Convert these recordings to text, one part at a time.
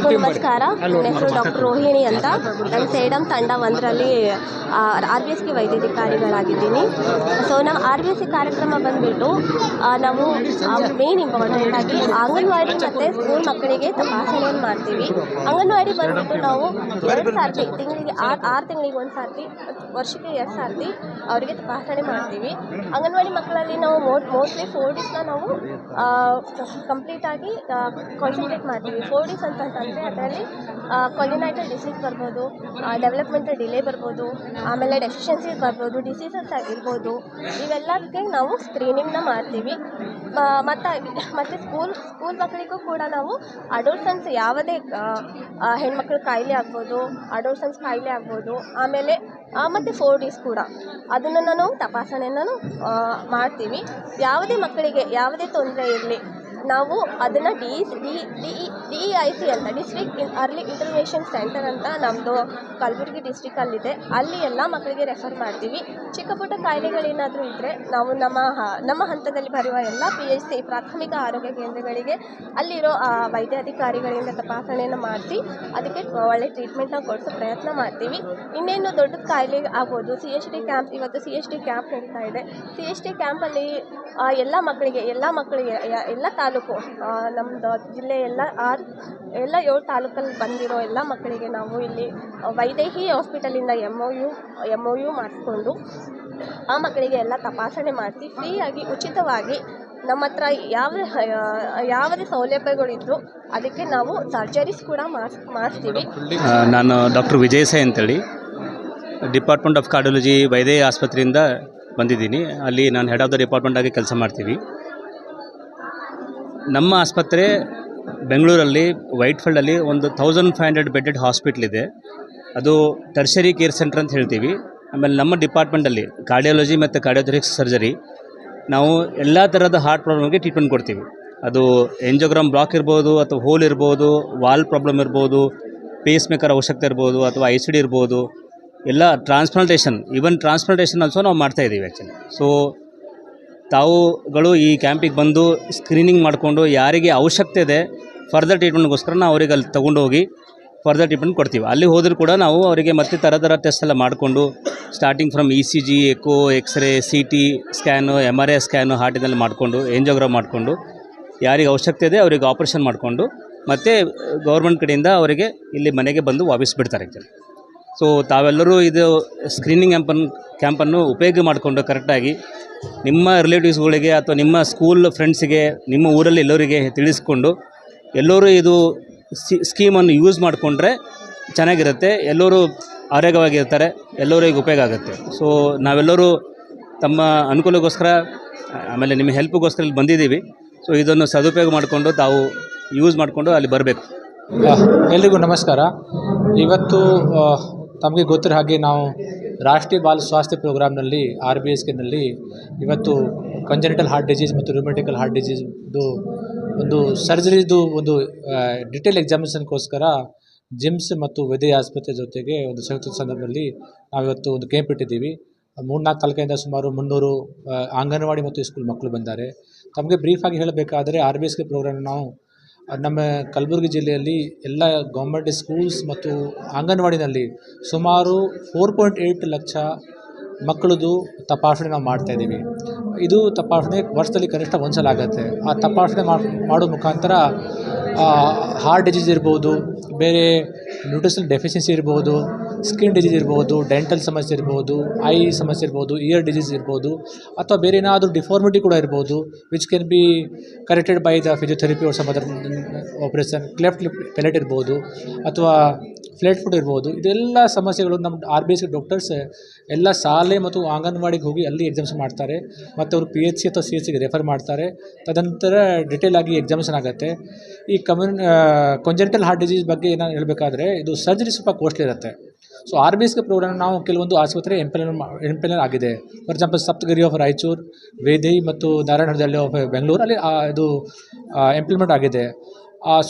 ಎಲ್ರಿಗೂ ನಮಸ್ಕಾರ. ನನ್ನ ಹೆಸರು ಡಾಕ್ಟರ್ ರೋಹಿಣಿ ಅಂತ. ನಾನು ಸೇಡಮ್ ತಂಡ ಒಂದರಲ್ಲಿ ಆರ್ ಬಿ ಎಸ್ ಕೆ ವೈದ್ಯಾಧಿಕಾರಿಗಳಾಗಿದ್ದೀನಿ. ಸೊ ನಾವು ಆರ್ ಬಿ ಎಸ್ ಸಿ ಕಾರ್ಯಕ್ರಮ ಬಂದುಬಿಟ್ಟು ನಾವು ಮೇನ್ ಇಂಪಾರ್ಟೆಂಟ್ ಆಗಿ ಅಂಗನವಾಡಿ ಮತ್ತು ಸ್ಕೂಲ್ ಮಕ್ಕಳಿಗೆ ತಪಾಸಣೆಯನ್ನು ಮಾಡ್ತೀವಿ. ಅಂಗನವಾಡಿ ಬಂದುಬಿಟ್ಟು ನಾವು ಎರಡು ಸಾರ್ತಿ ತಿಂಗಳಿಗೆ ಆರು ಆರು ತಿಂಗಳಿಗೆ ಒಂದು ಸಾರ್ತಿ ವರ್ಷಕ್ಕೆ ಎರಡು ಸಾರ್ತಿ ಅವರಿಗೆ ತಪಾಸಣೆ ಮಾಡ್ತೀವಿ. ಅಂಗನವಾಡಿ ಮಕ್ಕಳಲ್ಲಿ ನಾವು ಮೋಟ್ ಮೋಸ್ಟ್ಲಿ ಫೋರ್ ಡೇಸ್ನ ನಾವು ಕಂಪ್ಲೀಟಾಗಿ ಕಾನ್ಸಂಟ್ರೇಟ್ ಮಾಡ್ತೀವಿ. ಫೋರ್ ಡೇಸ್ ಅಂತಂತಂದರೆ ಅದರಲ್ಲಿ ಕೊಲಿನೈಟಲ್ ಡಿಸೀಸ್ ಬರ್ಬೋದು ಡೆವಲಪ್ಮೆಂಟಲ್ ಡಿಲೇ ಬರ್ಬೋದು, ಆಮೇಲೆ ಡೆಫಿಷಿಯನ್ಸಿ ಬರ್ಬೋದು ಡಿಸೀಸಸ್ ಆಗಿರ್ಬೋದು, ಇವೆಲ್ಲದಕ್ಕೆ ನಾವು ಸ್ಕ್ರೀನಿಂಗ್ನ ಮಾಡ್ತೀವಿ. ಮತ್ತು ಮತ್ತು ಸ್ಕೂಲ್ ಸ್ಕೂಲ್ ಮಕ್ಕಳಿಗೂ ಕೂಡ ನಾವು ಅಡೋಲ್ಸನ್ಸ್ ಯಾವುದೇ ಹೆಣ್ಮಕ್ಳ ಕಾಯಿಲೆ ಆಗ್ಬೋದು ಅಡೋಲ್ಸನ್ಸ್ ಕಾಯಿಲೆ ಆಗ್ಬೋದು, ಆಮೇಲೆ ಮತ್ತು ಫೋರ್ ಡೇಸ್ ಕೂಡ. ಅದನ್ನು ನಾವು ತಪಾಸಣೆಯನ್ನು ಮಾಡ್ತೀವಿ. ಯಾವುದೇ ಮಕ್ಕಳಿಗೆ ಯಾವುದೇ ತೊಂದರೆ ಇರಲಿ ನಾವು ಅದನ್ನು D D D D E I C ಅಂತ district in early intervention centre ಅಂತ ನಮ್ಮದು ಕಲಬುರ್ಗಿ ಡಿಸ್ಟ್ರಿಕ್ಟಲ್ಲಿದೆ ಅಲ್ಲಿ ಎಲ್ಲ ಮಕ್ಕಳಿಗೆ ರೆಫರ್ ಮಾಡ್ತೀವಿ. ಚಿಕ್ಕ ಪುಟ್ಟ ಕಾಯಿಲೆಗಳೇನಾದರೂ ಇದ್ದರೆ ನಾವು ನಮ್ಮ ನಮ್ಮ ಹಂತದಲ್ಲಿ ಬರುವ ಎಲ್ಲ ಪಿ ಎಚ್ ಸಿ ಪ್ರಾಥಮಿಕ ಆರೋಗ್ಯ ಕೇಂದ್ರಗಳಿಗೆ ಅಲ್ಲಿರೋ ವೈದ್ಯಾಧಿಕಾರಿಗಳಿಂದ ತಪಾಸಣೆಯನ್ನು ಮಾಡಿಸಿ ಅದಕ್ಕೆ ಒಳ್ಳೆ ಟ್ರೀಟ್ಮೆಂಟ್ನ ಕೊಡಿಸೋ ಪ್ರಯತ್ನ ಮಾಡ್ತೀವಿ. ಇನ್ನೇನು ದೊಡ್ಡ ಕಾಯಿಲೆ ಆಗ್ಬೋದು. ಸಿ ಎಚ್ ಡಿ ಕ್ಯಾಂಪ್ ಇವತ್ತು ಸಿ ಎಚ್ ಡಿ ಕ್ಯಾಂಪ್ ನಡೀತಾ ಇದೆ. ಸಿ ಎಚ್ ಡಿ ಕ್ಯಾಂಪಲ್ಲಿ ಎಲ್ಲ ಮಕ್ಕಳಿಗೆ ಎಲ್ಲ ಮಕ್ಕಳಿಗೆ ಎಲ್ಲ ತಾಲೂಕು ನಮ್ಮದು ಜಿಲ್ಲೆ ಎಲ್ಲ, ಆರು, ಎಲ್ಲ ಏಳು ತಾಲೂಕಲ್ಲಿ ಬಂದಿರೋ ಎಲ್ಲ ಮಕ್ಕಳಿಗೆ ನಾವು ಇಲ್ಲಿ Vaidehi ಹಾಸ್ಪಿಟಲಿಂದ M O U M O U ಮಾಡಿಸ್ಕೊಂಡು ಆ ಮಕ್ಕಳಿಗೆ ಎಲ್ಲ ತಪಾಸಣೆ ಮಾಡಿಸಿ, ಫ್ರೀಯಾಗಿ, ಉಚಿತವಾಗಿ ನಮ್ಮ ಹತ್ರ ಯಾವ ಯಾವುದೇ ಸೌಲಭ್ಯಗಳಿದ್ರು ಅದಕ್ಕೆ ನಾವು ಸರ್ಜರೀಸ್ ಕೂಡ ಮಾಡಿಸ್, ಮಾಡಿಸ್ತೀವಿ. ನಾನು ಡಾಕ್ಟರ್ ವಿಜಯ್ ಸೈ ಅಂತೇಳಿ. ಡಿಪಾರ್ಟ್ಮೆಂಟ್ ಆಫ್ ಕಾರ್ಡಿಯಾಲಜಿ ವೈದೇಹಿ ಆಸ್ಪತ್ರೆಯಿಂದ ಬಂದಿದ್ದೀನಿ. ಅಲ್ಲಿ ನಾನು ಹೆಡ್ ಆಫ್ ದ ಡಿಪಾರ್ಟ್ಮೆಂಟಾಗಿ ಕೆಲಸ ಮಾಡ್ತೀವಿ. ನಮ್ಮ ಆಸ್ಪತ್ರೆ ಬೆಂಗಳೂರಲ್ಲಿ, ವೈಟ್ಫೀಲ್ಡಲ್ಲಿ ಒಂದು thousand five hundred bedded hospital ಇದೆ. ಅದು ಟರ್ಷರಿ ಕೇರ್ ಸೆಂಟರ್ ಅಂತ ಹೇಳ್ತೀವಿ. ಆಮೇಲೆ ನಮ್ಮ ಡಿಪಾರ್ಟ್ಮೆಂಟಲ್ಲಿ ಕಾರ್ಡಿಯಾಲಜಿ ಮತ್ತು ಕಾರ್ಡಿಯೋಥೆರಿಕ್ಸ್ ಸರ್ಜರಿ ನಾವು ಎಲ್ಲ ಥರದ ಹಾರ್ಟ್ ಪ್ರಾಬ್ಲಮ್ಗೆ ಟ್ರೀಟ್ಮೆಂಟ್ ಕೊಡ್ತೀವಿ. ಅದು ಎಂಜೋಗ್ರಾಮ್ ಬ್ಲಾಕ್ ಇರ್ಬೋದು, ಅಥವಾ ಹೋಲ್ ಇರ್ಬೋದು ವಾಲ್ ಪ್ರಾಬ್ಲಮ್ ಇರ್ಬೋದು ಪೇಸ್ ಮೇಕರ್ ಅವಶ್ಯಕತೆ ಇರ್ಬೋದು, ಅಥವಾ ಐ ಸಿ ಡಿ ಇರ್ಬೋದು, ಎಲ್ಲ ಟ್ರಾನ್ಸ್ಪ್ಲಾಂಟೇಷನ್ ಈವನ್ ಟ್ರಾನ್ಸ್ಪ್ಲಾಂಟೇಷನ್ ಆಲ್ಸೋ ನಾವು ಮಾಡ್ತಾಯಿದ್ದೀವಿ ಆ್ಯಕ್ಚುಲಿ ಸೊ ತಾವುಗಳು ಈ ಕ್ಯಾಂಪಿಗೆ ಬಂದು ಸ್ಕ್ರೀನಿಂಗ್ ಮಾಡಿಕೊಂಡು ಯಾರಿಗೆ ಅವಶ್ಯಕತೆ ಇದೆ ಫರ್ದರ್ ಟ್ರೀಟ್ಮೆಂಟ್ಗೋಸ್ಕರ ನಾವು ಅವರಿಗೆ ಅಲ್ಲಿ ತೊಗೊಂಡೋಗಿ ಫರ್ದರ್ ಟ್ರೀಟ್ಮೆಂಟ್ ಕೊಡ್ತೀವಿ. ಅಲ್ಲಿ ಹೋದರೂ ಕೂಡ ನಾವು ಅವರಿಗೆ ಮತ್ತೆ ಥರ ಥರ ಟೆಸ್ಟ್ ಎಲ್ಲ ಮಾಡಿಕೊಂಡು starting from E C G echo X-ray C T scan M R I scan ಹಾರ್ಟಿನಲ್ಲಿ ಮಾಡಿಕೊಂಡು ಎಂಜೋಗ್ರಾಮ್ ಮಾಡಿಕೊಂಡು ಯಾರಿಗೆ ಅವಶ್ಯಕತೆ ಇದೆ ಅವರಿಗೆ ಆಪ್ರೇಷನ್ ಮಾಡಿಕೊಂಡು ಮತ್ತು, ಗೌರ್ಮೆಂಟ್ ಕಡೆಯಿಂದ ಅವರಿಗೆ ಇಲ್ಲಿ ಮನೆಗೆ ಬಂದು ವಾಪಸ್ ಬಿಡ್ತಾರೆ. ಆ್ಯಕ್ಚುಲಿ ಸೊ ತಾವೆಲ್ಲರೂ ಇದು ಸ್ಕ್ರೀನಿಂಗ್ ಕ್ಯಾಂಪನ್ ಕ್ಯಾಂಪನ್ನು ಉಪಯೋಗ ಮಾಡಿಕೊಂಡು ಕರೆಕ್ಟಾಗಿ ನಿಮ್ಮ ರಿಲೇಟಿವ್ಸ್ಗಳಿಗೆ ಅಥವಾ ನಿಮ್ಮ ಸ್ಕೂಲ್ ಫ್ರೆಂಡ್ಸಿಗೆ ನಿಮ್ಮ ಊರಲ್ಲಿ ಎಲ್ಲರಿಗೆ ತಿಳಿಸ್ಕೊಂಡು ಎಲ್ಲರೂ ಇದು ಸ್ಕೀಮನ್ನು ಯೂಸ್ ಮಾಡಿಕೊಂಡ್ರೆ ಚೆನ್ನಾಗಿರುತ್ತೆ. ಎಲ್ಲರೂ ಆರೋಗ್ಯವಾಗಿರ್ತಾರೆ. ಎಲ್ಲರಿಗೂ ಉಪಯೋಗ ಆಗುತ್ತೆ. ಸೊ ನಾವೆಲ್ಲರೂ ತಮ್ಮ ಅನುಕೂಲಕ್ಕೋಸ್ಕರ, ಆಮೇಲೆ ನಿಮ್ಮ ಹೆಲ್ಪ್ಗೋಸ್ಕರ ಇಲ್ಲಿ ಬಂದಿದ್ದೀವಿ. ಸೊ ಇದನ್ನು ಸದುಪಯೋಗ ಮಾಡಿಕೊಂಡು ತಾವು ಯೂಸ್ ಮಾಡಿಕೊಂಡು ಅಲ್ಲಿ ಬರಬೇಕು. ಎಲ್ರಿಗೂ ನಮಸ್ಕಾರ. ಇವತ್ತು ತಮಗೆ ಗೊತ್ತಿರೋ ಹಾಗೆ ನಾವು ರಾಷ್ಟ್ರೀಯ ಬಾಲ ಸ್ವಾಸ್ಥ್ಯ ಪ್ರೋಗ್ರಾಮ್ನಲ್ಲಿ, ಆರ್ ಬಿ ಎಸ್ ಕೆನಲ್ಲಿ ಇವತ್ತು ಕಂಜನಿಟಲ್ ಹಾರ್ಟ್ ಡಿಸೀಸ್ ಮತ್ತು ರ್ಯೂಮೆಟಿಕಲ್ ಹಾರ್ಟ್ ಡಿಸೀಸ್ದು ಒಂದು ಸರ್ಜರಿದು ಒಂದು ಡಿಟೇಲ್ ಎಕ್ಸಾಮಿನೇಷನ್ಗೋಸ್ಕರ ಜಿಮ್ಸ್ ಮತ್ತು ವೈದ್ಯ ಆಸ್ಪತ್ರೆ ಜೊತೆಗೆ ಒಂದು ಸಂಯುಕ್ತ ಸಂದರ್ಭದಲ್ಲಿ ನಾವಿವತ್ತು ಒಂದು ಕ್ಯಾಂಪ್ ಇಟ್ಟಿದ್ದೀವಿ. ಮೂರ್ನಾಲ್ಕು ತಾಲೂಕಿನಿಂದ ಸುಮಾರು ಮುನ್ನೂರು ಅಂಗನವಾಡಿ ಮತ್ತು ಸ್ಕೂಲ್ ಮಕ್ಕಳು ಬಂದಿದ್ದಾರೆ ತಮಗೆ ಬ್ರೀಫಾಗಿ ಹೇಳಬೇಕಾದರೆ R B S K programme ನಾವು ನಮ್ಮ ಕಲಬುರ್ಗಿ ಜಿಲ್ಲೆಯಲ್ಲಿ ಎಲ್ಲ ಗೌರ್ಮೆಂಟ್ ಸ್ಕೂಲ್ಸ್ ಮತ್ತು ಅಂಗನವಾಡಿನಲ್ಲಿ ಸುಮಾರು ಫೋರ್ ಪಾಯಿಂಟ್ ಏಯ್ಟ್ ಲಕ್ಷ ಮಕ್ಕಳದು ತಪಾಸಣೆ ನಾವು ಮಾಡ್ತಾ ಇದ್ದೀವಿ. ಇದು ತಪಾಸಣೆ ವರ್ಷದಲ್ಲಿ ಕನಿಷ್ಠ ಒಂದು ಸಲ ಆಗುತ್ತೆ. ಆ ತಪಾಸಣೆ ಮಾಡೋ ಮುಖಾಂತರ ಹಾರ್ಟ್ ಡಿಸೀಸ್ ಇರ್ಬೋದು, ಬೇರೆ ನ್ಯೂಟ್ರಿಷನ್ ಡೆಫಿಷಿಯನ್ಸಿ ಇರ್ಬೋದು ಸ್ಕಿನ್ ಡಿಸೀಸ್ ಇರ್ಬೋದು ಡೆಂಟಲ್ ಸಮಸ್ಯೆ ಇರ್ಬೋದು ಐ ಸಮಸ್ಯೆ ಇರ್ಬೋದು ಇಯರ್ ಡಿಸೀಸ್ ಇರ್ಬೋದು, ಅಥವಾ ಬೇರೆ ಏನಾದರೂ ಡಿಫಾರ್ಮಿಟಿ ಕೂಡ ಇರ್ಬೋದು which can be corrected by the physiotherapy some other operation cleft palate ಇರ್ಬೋದು, ಅಥವಾ ಫ್ಲೆಟ್ ಫುಡ್ ಇರ್ಬೋದು, ಇದೆಲ್ಲ ಸಮಸ್ಯೆಗಳು ನಮ್ಮ ಆರ್ ಬಿ ಎಸ್ ಡಾಕ್ಟರ್ಸ್ ಎಲ್ಲ ಶಾಲೆ ಮತ್ತು ಅಂಗನವಾಡಿಗೆ ಹೋಗಿ ಅಲ್ಲಿ ಎಕ್ಸಾಮ್ಸ್ ಮಾಡ್ತಾರೆ. ಮತ್ತು ಅವರು ಪಿ ಎಚ್ ಸಿ ಅಥವಾ ಸಿ ಎಚ್ ಸಿಗೆ ರೆಫರ್ ಮಾಡ್ತಾರೆ. ತದನಂತರ ಡಿಟೇಲ್ ಆಗಿ ಎಕ್ಸಾಮಿಷನ್ ಆಗುತ್ತೆ. ಈ ಕಮ್ಯುನ್ ಕೊಂಜೆಂಟಲ್ ಹಾರ್ಟ್ ಡಿಸೀಸ್ ಬಗ್ಗೆ ಏನಾದ್ರು ಹೇಳಬೇಕಾದ್ರೆ, ಇದು ಸರ್ಜರಿ ಸ್ವಲ್ಪ ಕಾಸ್ಟ್ಲಿ ಇರುತ್ತೆ. ಸೊ ಆರ್ ಬಿ ಎಸ್ಗೆ ಪ್ರೋಗ್ರಾಮ್ ನಾವು ಕೆಲವೊಂದು ಆಸ್ಪತ್ರೆ ಎಂಪ್ಲೈನ್ ಎಂಪ್ಲೈನರ್ ಆಗಿದೆ. For example Saptagiri of Raichur ವೇದೈ ಮತ್ತು ನಾರಾಯಣದಲ್ಲಿ ಆಫ್ ಬೆಂಗಳೂರಲ್ಲಿ ಇದು ಎಂಪ್ಲಿಮೆಂಟ್ ಆಗಿದೆ.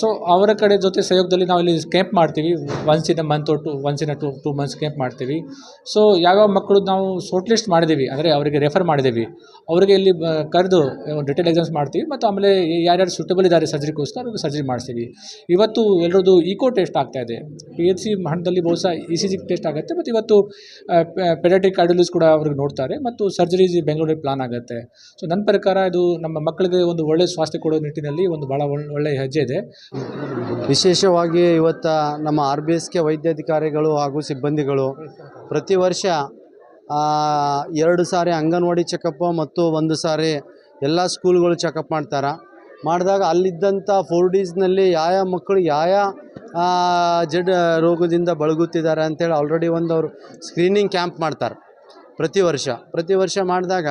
ಸೊ ಅವರ ಕಡೆ ಜೊತೆ ಸಹಯೋಗದಲ್ಲಿ ನಾವು ಇಲ್ಲಿ ಕ್ಯಾಂಪ್ ಮಾಡ್ತೀವಿ. Once in a month to once in a two two months camp ಮಾಡ್ತೀವಿ. ಸೊ ಯಾವ್ಯಾವ ಮಕ್ಕಳು ನಾವು ಶಾರ್ಟ್ ಲಿಸ್ಟ್ ಮಾಡಿದ್ದೀವಿ, ಅಂದರೆ ಅವರಿಗೆ ರೆಫರ್ ಮಾಡಿದ್ದೀವಿ. ಅವರಿಗೆ ಇಲ್ಲಿ ಕರೆದು ಡಿಟೇಲ್ ಎಕ್ಸಾಮ್ಸ್ ಮಾಡ್ತೀವಿ. ಮತ್ತು ಆಮೇಲೆ ಯಾರ್ಯಾರು ಸೂಟಬಲ್ ಇದ್ದಾರೆ ಸರ್ಜರಿಗೋಸ್ಕರ ಅವ್ರಿಗೆ ಸರ್ಜರಿ ಮಾಡ್ತೀವಿ ಇವತ್ತು ಎಲ್ಲರದ್ದು ಈಕೋ ಟೆಸ್ಟ್ ಆಗ್ತಾ ಇದೆ. ಪಿ ಎಚ್ ಸಿ ಹಂತದಲ್ಲಿ ಬಹುಶಃ ಇ ಸಿ ಜಿ ಟೆಸ್ಟ್ ಆಗುತ್ತೆ. ಮತ್ತು ಇವತ್ತು ಪೆಡಾಟಿಕ್ ಕಾರ್ಡಿಯೋಲಜಿಸ್ಟ್ ಕೂಡ ಅವ್ರಿಗೆ ನೋಡ್ತಾರೆ. ಮತ್ತು ಸರ್ಜರೀಸ್ ಬೆಂಗಳೂರಿಗೆ ಪ್ಲಾನ್ ಆಗುತ್ತೆ. ಸೊ ನನ್ನ ಪ್ರಕಾರ ಇದು ನಮ್ಮ ಮಕ್ಕಳಿಗೆ ಒಂದು ಒಳ್ಳೆಯ ಸ್ವಾಸ್ಥ್ಯ ಕೊಡೋ ನಿಟ್ಟಿನಲ್ಲಿ ಒಂದು ಭಾಳ ಒಳ್ಳೆ ಒಳ್ಳೆಯ ಹೆಜ್ಜೆ ಇದೆ. ವಿಶೇಷವಾಗಿ ಇವತ್ತು ನಮ್ಮ ಆರ್ ಬಿ ಎಸ್ಗೆ ವೈದ್ಯಾಧಿಕಾರಿಗಳು ಹಾಗೂ ಸಿಬ್ಬಂದಿಗಳು ಪ್ರತಿ ವರ್ಷ ಎರಡು ಸಾರಿ ಅಂಗನವಾಡಿ ಚೆಕಪ್ ಮತ್ತು ಒಂದು ಸಾರಿ ಎಲ್ಲ ಸ್ಕೂಲ್ಗಳು ಚೆಕಪ್ ಮಾಡ್ತಾರೆ. ಮಾಡಿದಾಗ ಅಲ್ಲಿದ್ದಂಥ ಫೋರ್ ಡೇಸ್ನಲ್ಲಿ ಯಾವ ಮಕ್ಕಳು ಯಾವ ಜಡ್ ರೋಗದಿಂದ ಬಳಗುತ್ತಿದ್ದಾರೆ ಅಂತೇಳಿ ಆಲ್ರೆಡಿ ಒಂದು ಅವರು ಸ್ಕ್ರೀನಿಂಗ್ ಕ್ಯಾಂಪ್ ಮಾಡ್ತಾರೆ ಪ್ರತಿ ವರ್ಷ. ಪ್ರತಿ ವರ್ಷ ಮಾಡಿದಾಗ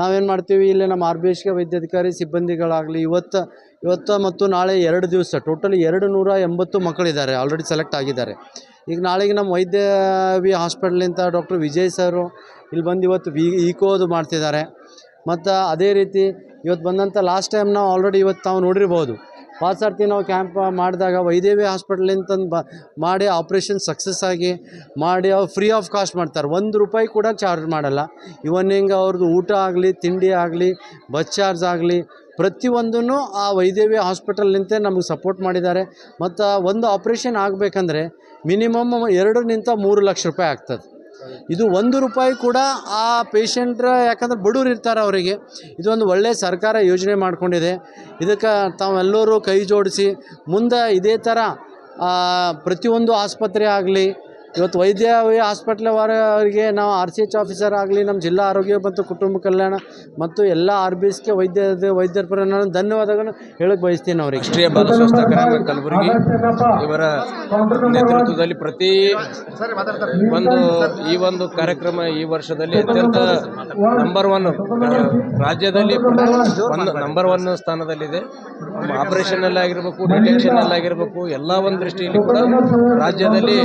ನಾವೇನು ಮಾಡ್ತೀವಿ, ಇಲ್ಲಿ ನಮ್ಮ ಆರ್ ಬಿ ಎಸ್ಗೆ ವೈದ್ಯಾಧಿಕಾರಿ, ಸಿಬ್ಬಂದಿಗಳಾಗಲಿ ಇವತ್ತು ಇವತ್ತು ಮತ್ತು ನಾಳೆ ಎರಡು ದಿವಸ, ಟೋಟಲಿ ಎರಡು ನೂರ ಎಂಬತ್ತು ಮಕ್ಕಳಿದ್ದಾರೆ ಆಲ್ರೆಡಿ ಸೆಲೆಕ್ಟ್ ಆಗಿದ್ದಾರೆ. ಈಗ ನಾಳೆಗೆ ನಮ್ಮ ವೈದ್ಯ ವಿ ಹಾಸ್ಪಿಟ್ಲಿಂದ ಡಾಕ್ಟರ್ ವಿಜಯ್ ಸರು ಇಲ್ಲಿ ಬಂದು ಇವತ್ತು ವಿ ಈಕೋದು ಮಾಡ್ತಿದ್ದಾರೆ. ಮತ್ತು ಅದೇ ರೀತಿ ಇವತ್ತು ಬಂದಂಥ ಲಾಸ್ಟ್ ಟೈಮ್ ನಾವು ಆಲ್ರೆಡಿ ಇವತ್ತು ತಾವು ನೋಡಿರ್ಬೋದು. ಸರ್ತಿ ನಾವು ಕ್ಯಾಂಪ್ ಮಾಡಿದಾಗ ವೈದೇವಿ ಹಾಸ್ಪಿಟ್ಲಿಂದ ಬ ಮಾಡಿ ಆಪ್ರೇಷನ್ ಸಕ್ಸಸ್ ಆಗಿ ಮಾಡಿ ಅವ್ರು ಫ್ರೀ ಆಫ್ ಕಾಸ್ಟ್ ಮಾಡ್ತಾರೆ. ಒಂದು ರೂಪಾಯಿ ಕೂಡ ಚಾರ್ಜ್ ಮಾಡಲ್ಲ. ಇವನ್ ಹಿಂಗೆ ಅವ್ರದ್ದು ಊಟ ಆಗಲಿ, ತಿಂಡಿ ಆಗಲಿ, ಬಸ್ ಚಾರ್ಜ್ ಆಗಲಿ ಪ್ರತಿಯೊಂದೂ ಆ ವೈದೇವಿ ಹಾಸ್ಪಿಟಲ್ನಿಂದ ನಮಗೆ ಸಪೋರ್ಟ್ ಮಾಡಿದ್ದಾರೆ. ಮತ್ತು ಒಂದು ಆಪ್ರೇಷನ್ ಆಗಬೇಕಂದ್ರೆ ಮಿನಿಮಮ್ ಎರಡರಿಂದ ಮೂರು ಲಕ್ಷ ರೂಪಾಯಿ ಆಗ್ತದೆ. ಇದು ಒಂದು ರೂಪಾಯಿ ಕೂಡ ಆ ಪೇಷಂಟ್ರ ಯಾಕಂದ್ರೆ ಬಡವ್ರು ಇರ್ತಾರೆ ಅವರಿಗೆ ಇದೊಂದು ಒಳ್ಳೆಯ ಸರ್ಕಾರ ಯೋಜನೆ ಮಾಡಿಕೊಂಡಿದೆ. ಇದಕ್ಕೆ ತಾವೆಲ್ಲರೂ ಕೈ ಜೋಡಿಸಿ, ಮುಂದೆ ಇದೇ ಥರ ಪ್ರತಿಯೊಂದು ಆಸ್ಪತ್ರೆ ಆಗಲಿ ಇವತ್ತು ವೈದ್ಯ ಹಾಸ್ಪಿಟ್ಲ್ ಅವರಿಗೆ ನಾವು ಆರ್ ಸಿ ಎಚ್ ಆಫೀಸರ್ ಆಗಲಿ ನಮ್ಮ ಜಿಲ್ಲಾ ಆರೋಗ್ಯ ಮತ್ತು ಕುಟುಂಬ ಕಲ್ಯಾಣ ಮತ್ತು ಎಲ್ಲ ಆರ್ ಬಿ ಎಸ್ಗೆ ವೈದ್ಯ ವೈದ್ಯರ ಪರ ನಾನು ಧನ್ಯವಾದಗಳನ್ನು ಹೇಳಕ್ಕೆ ಬಯಸ್ತೀನಿ ಅವರಿಗೆ. ರಾಷ್ಟ್ರೀಯ ಬಾಲ ಸ್ವಾಸ್ಥ್ಯ ಗ್ರಾಮ ಕಲಬುರಗಿ ಇವರ ನೇತೃತ್ವದಲ್ಲಿ ಪ್ರತಿ ಒಂದು ಈ ಒಂದು ಕಾರ್ಯಕ್ರಮ ಈ ವರ್ಷದಲ್ಲಿ ಅತ್ಯಂತ ನಂಬರ್ ಒನ್ ರಾಜ್ಯದಲ್ಲಿ ಒಂದು ನಂಬರ್ ಒನ್ ಸ್ಥಾನದಲ್ಲಿದೆ. ಆಪರೇಷನ್ ಆಗಿರ್ಬೇಕು ಡಿಟೆನ್ಷನ್ ಅಲ್ಲಿ ಆಗಿರ್ಬೇಕು ಎಲ್ಲ ಒಂದು ದೃಷ್ಟಿಯಲ್ಲಿ ಕೂಡ ರಾಜ್ಯದಲ್ಲಿ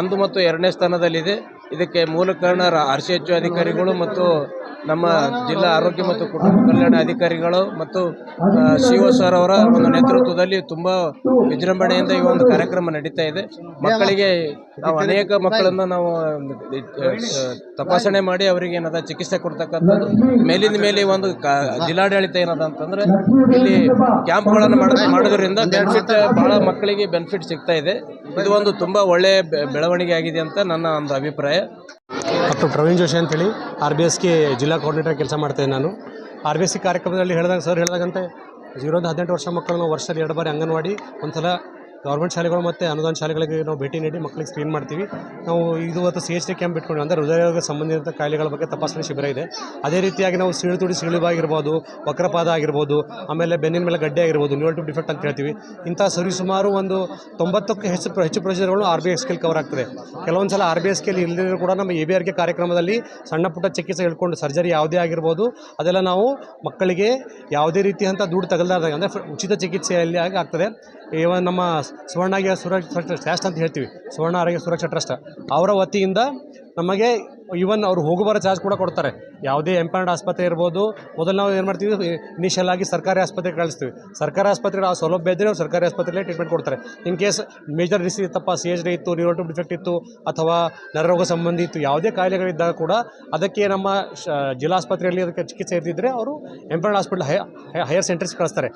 ಒಂದು ಮತ್ತು ಎರಡನೇ ಸ್ಥಾನದಲ್ಲಿದೆ. ಇದಕ್ಕೆ ಮೂಲ ಕಾರಣ ಆರ್ ಸಿ ಎಚ್ ಅಧಿಕಾರಿಗಳು ಮತ್ತು ನಮ್ಮ ಜಿಲ್ಲಾ ಆರೋಗ್ಯ ಮತ್ತು ಕುಟುಂಬ ಕಲ್ಯಾಣ ಅಧಿಕಾರಿಗಳು ಮತ್ತು ಸಿ ಒ ಸರ್ ಅವರ ಒಂದು ನೇತೃತ್ವದಲ್ಲಿ ತುಂಬ ವಿಜೃಂಭಣೆಯಿಂದ ಈ ಒಂದು ಕಾರ್ಯಕ್ರಮ ನಡೀತಾ ಇದೆ. ಮಕ್ಕಳಿಗೆ ನಾವು ಅನೇಕ ಮಕ್ಕಳನ್ನು ನಾವು ತಪಾಸಣೆ ಮಾಡಿ ಅವರಿಗೆ ಏನದ ಚಿಕಿತ್ಸೆ ಕೊಡ್ತಕ್ಕಂಥದ್ದು. ಮೇಲಿಂದ ಮೇಲೆ ಒಂದು ಜಿಲ್ಲಾಡಳಿತ ಏನದ ಅಂತಂದ್ರೆ, ಇಲ್ಲಿ ಕ್ಯಾಂಪ್ಗಳನ್ನು ಮಾಡ ಮಾಡೋದ್ರಿಂದ ಬೆನಿಫಿಟ್ ಬಹಳ ಮಕ್ಕಳಿಗೆ ಬೆನಿಫಿಟ್ ಸಿಗ್ತಾ ಇದೆ. ಇದು ಒಂದು ತುಂಬಾ ಒಳ್ಳೆಯ ಬೆಳವಣಿಗೆ ಆಗಿದೆ ಅಂತ ನನ್ನ ಒಂದು ಅಭಿಪ್ರಾಯ. ಡಾಕ್ಟರ್ ಪ್ರವೀಣ್ ಜೋಶಿ ಅಂತೇಳಿ ಆರ್ ಬಿ ಎಸ್ಗೆ ಜಿಲ್ಲಾ ಕೋಆರ್ಡಿನೇಟರ್ ಕೆಲಸ ಮಾಡ್ತೇನೆ ನಾನು. ಆರ್ ಬಿ ಎಸ್ ಸಿ ಕಾರ್ಯಕ್ರಮದಲ್ಲಿ ಹೇಳಿದಾಗ ಸರ್ ಹೇಳಿದಾಗಂತೆ ಜೀರೋದ ಹದಿನೆಂಟು ವರ್ಷ ಮಕ್ಕಳನ್ನು ವರ್ಷದಲ್ಲಿ ಎರಡು ಬಾರಿ ಅಂಗನವಾಡಿ ಒಂದು ಸಲ ಗೌರ್ಮೆಂಟ್ ಶಾಲೆಗಳು ಮತ್ತು ಅನುದಾನ ಶಾಲೆಗಳಿಗೆ ನಾವು ಭೇಟಿ ನೀಡಿ ಮಕ್ಕಳಿಗೆ ಸ್ಕ್ರೀನ್ ಮಾಡ್ತೀವಿ. ನಾವು ಇದು ಇವತ್ತು ಸಿ ಎಚ್ ಡಿ ಕ್ಯಾಂಪ್ ಇಟ್ಕೊಂಡು ಅಂದರೆ ಹೃದಯ ಸಂಬಂಧಿತ ಕಾಯಿಲೆಗಳ ಬಗ್ಗೆ ತಪಾಸಣೆ ಶಿಬಿರ ಇದೆ. ಅದೇ ರೀತಿಯಾಗಿ ನಾವು ಸೀಳು ತುಡಿ ಸೀಳುಬ ಆಗಿರ್ಬೋದು ವಕ್ರಪಾದ ಆಗಿರ್ಬೋದು, ಆಮೇಲೆ ಬೆನ್ನಿನ ಮೇಲೆ ಗಡ್ಡೆ ಆಗಿರ್ಬೋದು ನ್ಯೂಲ್ ಟು ಡಿಫೆಕ್ಟ್ ಅಂತ ಹೇಳ್ತೀವಿ. ಇಂಥ ಸರಿ ಸುಮಾರು ಒಂದು ತೊಂಬತ್ತಕ್ಕೂ ಹೆಚ್ಚು ಹೆಚ್ಚು ಪ್ರೊಸೀಜರ್ಗಳು R B S scale cover ಆಗ್ತದೆ. ಕೆಲವೊಂದು ಸಲ ಆರ್ ಬಿ ಎಸ್ ಸ್ಕೇಲ್ ಇಲ್ಲದಿದ್ರು ಕೂಡ ನಮ್ಮ ಎ ಬಿ ಆರ್ ಕೆ ಕಾರ್ಯಕ್ರಮದಲ್ಲಿ ಸಣ್ಣ ಪುಟ್ಟ ಚಿಕಿತ್ಸೆ ಹೇಳ್ಕೊಂಡು ಸರ್ಜರಿ ಯಾವುದೇ ಆಗಿರ್ಬೋದು, ಅದೆಲ್ಲ ನಾವು ಮಕ್ಕಳಿಗೆ ಯಾವುದೇ ರೀತಿಯಂಥ ದುಡ್ಡು ತಗಲ್ದಾರ್ದಾಗ ಅಂದರೆ ಉಚಿತ ಚಿಕಿತ್ಸೆಯಲ್ಲಿ ಆಗಿ ಆಗ್ತದೆ. ಇವನ್ ನಮ್ಮ ಸುವರ್ಣಾಗೆ ಸುರಕ್ಷಾ ಟ್ರಸ್ಟ್ ಅಂತ ಹೇಳ್ತೀವಿ. ಸುವರ್ಣ, ಆರೋಗ್ಯ, ಸುರಕ್ಷಾ, ಟ್ರಸ್ಟ್. ಅವರ ವತಿಯಿಂದ ನಮಗೆ ಈವನ್ ಅವರು ಹೋಗು ಬರೋ ಚಾರ್ಜ್ ಕೂಡ ಕೊಡ್ತಾರೆ. ಯಾವುದೇ ಎಂಪಾರ್ಡ್ ಆಸ್ಪತ್ರೆ ಇರ್ಬೋದು. ಮೊದಲು ನಾವು ಏನು ಮಾಡ್ತೀವಿ? ಇನಿಷಿಯಲ್ ಆಗಿ ಸರ್ಕಾರಿ ಆಸ್ಪತ್ರೆಗೆ ಕಳಿಸ್ತೀವಿ. ಸರ್ಕಾರಿ ಆಸ್ಪತ್ರೆಗೆ ಆ ಸೌಲಭ್ಯ ಇದ್ದರೆ ಸರ್ಕಾರಿ ಆಸ್ಪತ್ರೆಯಲ್ಲೇ ಟ್ರೀಟ್ಮೆಂಟ್ ಕೊಡ್ತಾರೆ. ಇನ್ ಕೇಸ್ ಮೇಜರ್ ಡಿಸೀಸ್ ಇತ್ತಪ್ಪ ಸಿ ಎಚ್ ಡಿ ಇತ್ತು ನ್ಯೂರೋಟಿವ್ ಡಿಫೆಕ್ಟ್ ಇತ್ತು, ಅಥವಾ ನರರೋಗ ಸಂಬಂಧಿ ಇತ್ತು, ಯಾವುದೇ ಕಾಯಿಲೆಗಳಿದ್ದಾಗ ಕೂಡ ಅದಕ್ಕೆ ನಮ್ಮ ಜಿಲ್ಲಾಸ್ಪತ್ರೆಯಲ್ಲಿ ಅದಕ್ಕೆ ಚಿಕಿತ್ಸೆ ಇದ್ದಿದ್ದರೆ ಅವರು ಎಂಪಾರ್ಡ್ ಹಾಸ್ಪಿಟಲ್ ಹೈ, ಹೈಯರ್ ಸೆಂಟರ್ಸ್ ಕಳಿಸ್ತಾರೆ.